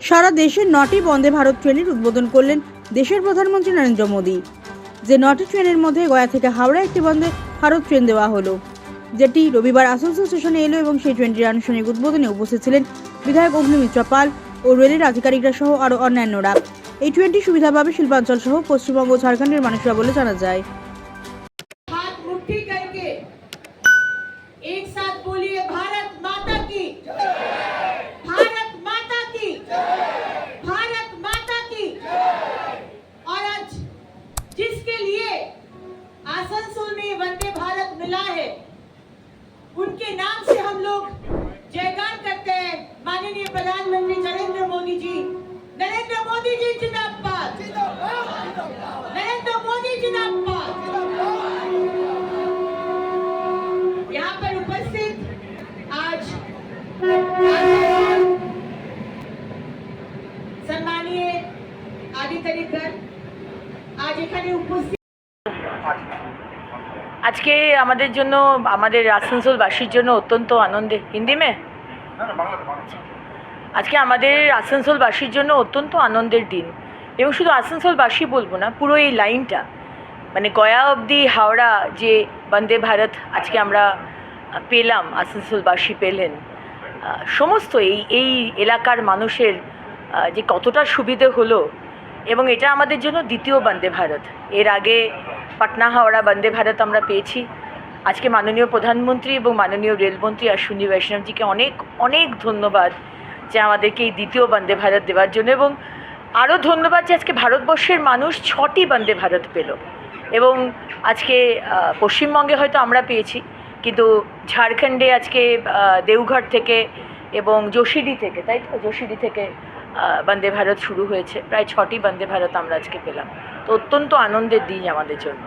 সারা দেশে নটি বন্দে ভারত ট্রেনের উদ্বোধন করলেন দেশের প্রধানমন্ত্রী নরেন্দ্র মোদী যে নটি ট্রেনের মধ্যে গয়া থেকে হাওড়া একটি বন্দে ভারত ট্রেন দেওয়া হলো যেটি রবিবার আসানসোল স্টেশনে এলো এবং সেই ট্রেনটির আনুষ্ঠানিক উদ্বোধনে উপস্থিত ছিলেন বিধায়ক অগ্নিমিত্র পাল ও রেলের আধিকারিকরা সহ আরও অন্যান্যরা এই ট্রেনটি সুবিধা পাবে শিল্পাঞ্চল সহ পশ্চিমবঙ্গ ও ঝাড়খণ্ডের মানুষরা বলে জানা যায় हाथ मुट्ठी करके एक साथ बोलिए भारत माता की खुला है। उनके नाम से हम लोग जयगान करते हैं। माननीय प्रधानमंत्री नरेंद्र मोदी जी। नरेंद्र मोदी जी जिंदाबाद। नरेंद्र मोदी जिंदाबाद। यहाँ पर उपस्थित आज सम्मानीय आदित्य आज एखे उपस्थित আজকে আমাদের জন্য আমাদের আসানসোলবাসীর জন্য অত্যন্ত আনন্দে হিন্দি মে আজকে আমাদের আসানসোলবাসীর জন্য অত্যন্ত আনন্দের দিন। এবং শুধু আসানসোলবাসী বলব না পুরো এই লাইনটা মানে গয়া অবধি হাওড়া যে বন্দে ভারত আজকে আমরা পেলাম আসানসোলবাসী পেলেন সমস্ত এই এই এলাকার মানুষের যে কতটা সুবিধে হলো এবং এটা আমাদের জন্য দ্বিতীয় বন্দে ভারত। এর আগে পাটনা হাওড়া বন্দে ভারত আমরা পেয়েছি। আজকে মাননীয় প্রধানমন্ত্রী এবং মাননীয় রেলমন্ত্রী অশ্বিনী বৈষ্ণবজিকে অনেক অনেক ধন্যবাদ যে আমাদেরকে এই দ্বিতীয় বন্দে ভারত দেওয়ার জন্য এবং আরও ধন্যবাদ যে আজকে ভারতবর্ষের মানুষ ছটি বন্দে ভারত পেল। এবং আজকে পশ্চিমবঙ্গে হয়তো আমরা পেয়েছি, কিন্তু ঝাড়খণ্ডে আজকে দেওঘর থেকে এবং যোশীডি থেকে, তাই তো? যোশীডি থেকে বন্দে ভারত শুরু হয়েছে। প্রায় ছটি বন্দে ভারত আমরা আজকে পেলাম। তো অত্যন্ত আনন্দের দিন আমাদের জন্য।